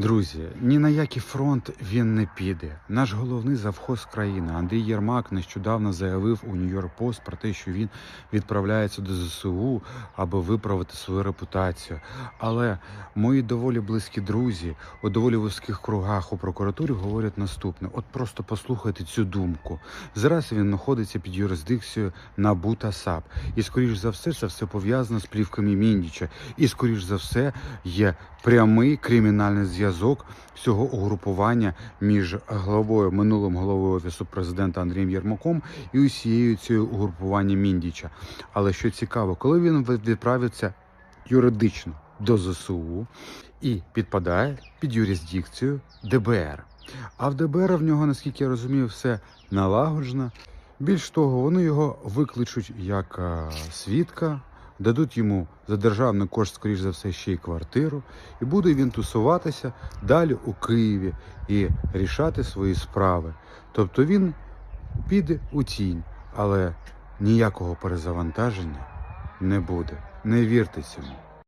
Друзі, ні на який фронт він не піде. Наш головний завхоз країни Андрій Єрмак нещодавно заявив у Нью-Йорк Пост про те, що він відправляється до ЗСУ, аби виправити свою репутацію. Але мої доволі близькі друзі у доволі вузьких кругах у прокуратурі говорять наступне: от просто послухайте цю думку. Зараз він знаходиться під юрисдикцією НАБУ та САП. І скоріш за все, це все пов'язано з плівками Міндіча. І скоріш за все є прямий кримінальний зв'язок цього угрупування між главою минулим головою офісу президента Андрієм Єрмаком і усією цією угрупуванням Міндіча. Але що цікаво, коли він відправиться юридично до ЗСУ і підпадає під юрисдикцію ДБР. А в ДБР в нього, наскільки я розумію, все налагоджено. Більш того, вони його викличуть як е, свідка, дадуть йому за державний кошт, скоріш за все, ще й квартиру, і буде він тусуватися далі у Києві і рішати свої справи. Тобто він піде у тінь, але ніякого перезавантаження не буде. Не вірте цьому.